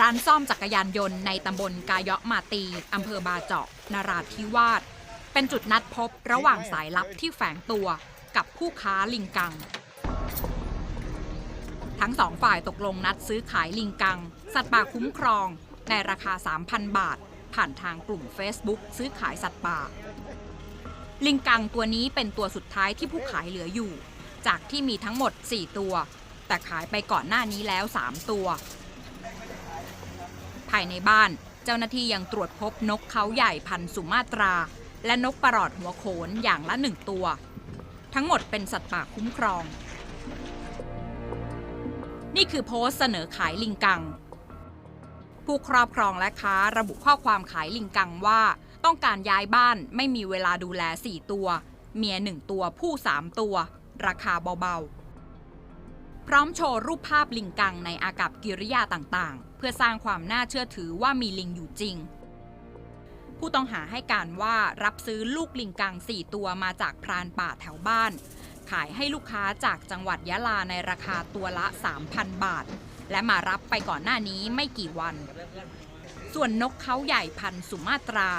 ร้านซ่อมจักรยานยนต์ในตำบลกายะมาตีอำเภอบาเจาะนราธิวาสเป็นจุดนัดพบระหว่างสายลับที่แฝงตัวกับผู้ค้าลิงกัง ทั้งสองฝ่ายตกลงนัดซื้อขายลิงกัง สัตว์ป่าคุ้มครอง ในราคา 3,000 บาท ผ่านทางกลุ่ม Facebook ซื้อขายสัตว์ป่า ลิงกังตัวนี้เป็นตัวสุดท้ายที่ผู้ขายเหลืออยู่ จากที่มีทั้งหมด 4 ตัว แต่ขายไปก่อนหน้านี้แล้ว 3 ตัว ภายในบ้านเจ้าหน้าที่ยังตรวจพบนกเขาใหญ่พันสุมาตรา และนกประหลอดหัวโขนอย่างละหนึ่งตัว ทั้งหมดเป็นสัตว์ป่าคุ้มครอง นี่คือโพสต์เสนอขายลิงกัง ผู้ครอบครองและค้าระบุข้อความขายลิงกังว่า ต้องการย้ายบ้านไม่มีเวลาดูแล 4 ตัว เมีย 1 ตัวผู้ 3 ตัว ราคาเบาๆ พร้อมโชว์รูปภาพลิงกังในอากับกิริยาต่างๆ เพื่อสร้างความน่าเชื่อถือว่ามีลิงอยู่จริง ผู้ต้องหาให้การว่ารับซื้อลูกลิงกัง 4 ตัวมาจากพรานป่าแถวบ้าน ขายให้ลูกค้าจากจังหวัดยะลาในราคาตัวละ 3,000 บาท และมารับไปก่อนหน้านี้ไม่กี่วัน ส่วนนกเขาใหญ่พันธุ์สุมาตรา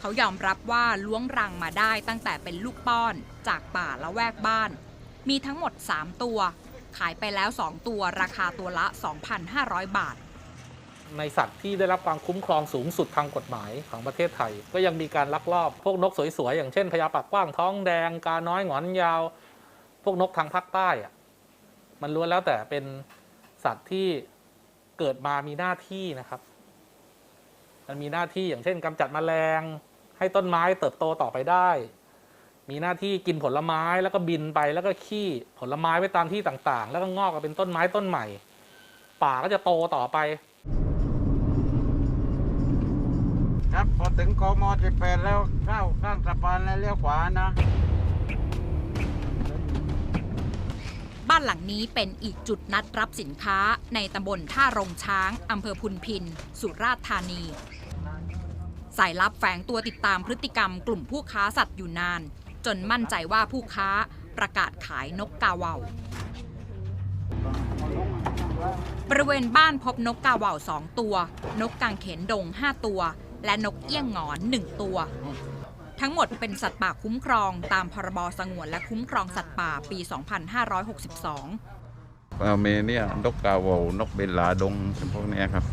เขายอมรับว่าล้วงรังมาได้ตั้งแต่เป็นลูกป้อนจากป่าละแวกบ้าน มีทั้งหมด 3 ตัว ขายไปแล้ว 2 ตัวราคาตัวละ 2,500 บาท ในสัตว์ที่ได้รับความคุ้มครองสูงสุดทางกฎหมายของประเทศไทย ก็ยังมีการลักลอบพวกนกสวยๆ อย่างเช่นพญาปากกว้างท้องแดง กาน้อยหงอนยาว พวกนกทางภาคใต้อะมันล้วนแล้วแต่เป็นสัตว์ที่เกิดมามีหน้าที่นะครับ มันมีหน้าที่อย่างเช่นกำจัดแมลง ให้ต้นไม้เติบโตต่อไปได้ มีหน้าที่กินผลไม้แล้วก็บินไปแล้วก็ขี้ผลไม้ไว้ตามที่ต่างๆ แล้วก็งอกมาเป็นต้นไม้ต้นใหม่ ป่าก็จะโตต่อไป ครับพอถึงกม18แล้วเข้าข้างสะพานแล้วเลี้ยวขวานะ บ้านหลังนี้เป็นอีกจุดนัดรับสินค้าในตำบลท่าโรงช้างอำเภอพุนพิน สุราษฎร์ธานีสายลับแฝงตัวติดตามพฤติกรรมกลุ่มผู้ค้าสัตว์อยู่นาน จนมั่นใจว่าผู้ค้าประกาศขายนกกาเหว่าบริเวณบ้านพบนกกาเหว่าสองตัว นกกางเขนดง 5 ตัว และนกเอี้ยงหงอน 1 ตัว ทั้งหมดเป็นสัตว์ป่าคุ้มครอง ตามพรบสงวนและคุ้มครองสัตว์ป่าปี 2562เมเนี่ยนกกาโวาวนกเบลลาดงเป็นพวกเนี้ยครับ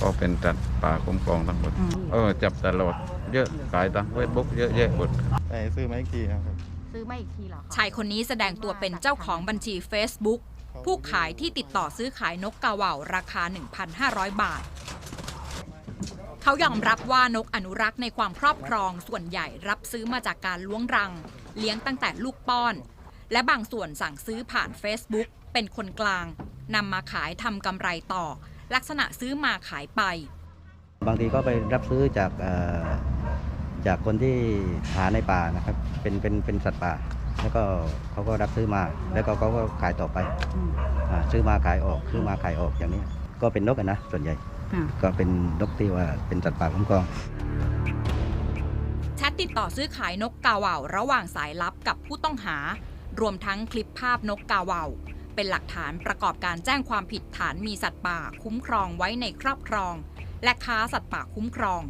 ก็เป็นจัดป่าคุ้มครองทั้งหมด เออจับตลอด เยอะขายทางเฟซบุ๊กเยอะแยะหมดไปซื้อมาอีกทีนะครับ ซื้อมาอีกทีเหรอคะชายคนนี้แสดงตัวเป็นเจ้าของบัญชี Facebook ผู้ขายที่ติดต่อซื้อขายนกกาเหว่าราคา 1,500 บาท เขายอมรับว่านกอนุรักษ์ในความครอบครองส่วนใหญ่รับซื้อมาจากการล้วงรัง เลี้ยงตั้งแต่ลูกป้อน และบางส่วนสั่งซื้อผ่าน Facebook เป็นคนกลางนำมาขายทำกำไรต่อ ลักษณะซื้อมาขายไป บางทีก็ไปรับซื้อจากเอ่อ จากคนที่หาในป่านะครับ เป็นเป็นเป็นสัตว์ป่า แล้วก็เขาก็รับซื้อมา แล้วก็เขาก็ขายต่อไปอ่าซื้อมาขายออกซื้อมาขายออกอย่างนี้ ก็เป็นนกอะนะส่วนใหญ่ ก็เป็นนกที่ว่าเป็นสัตว์ป่าคุ้มครองแชทติดต่อซื้อขายนกกาเหว่าระหว่างสายลับกับผู้ต้องหา รวมทั้งคลิปภาพนกกาเหว่าเป็นหลักฐานประกอบการแจ้งความผิดฐานมีสัตว์ป่าคุ้มครองไว้ในครอบครอง และค้าสัตว์ป่าคุ้มครอง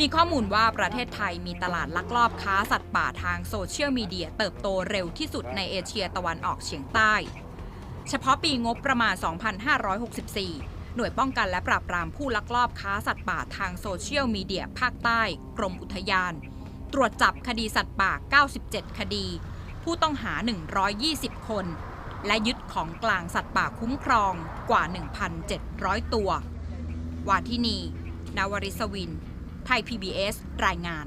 มีข้อมูลว่าประเทศไทยมีตลาดลักลอบค้าสัตว์ป่าทางโซเชียลมีเดียเติบโตเร็วที่สุดในเอเชียตะวันออกเฉียงใต้ เฉพาะปีงบประมาณ 2564 หน่วยป้องกันและปราบปรามผู้ลักลอบค้าสัตว์ป่าทางโซเชียลมีเดียภาคใต้ กรมอุทยาน ตรวจจับคดีสัตว์ป่า 97 คดี ผู้ต้องหา 120 คน และยึดของกลางสัตว์ป่าคุ้มครองกว่า 1,700 ตัว วาทินี นาวริศวิน ไทย PBS รายงาน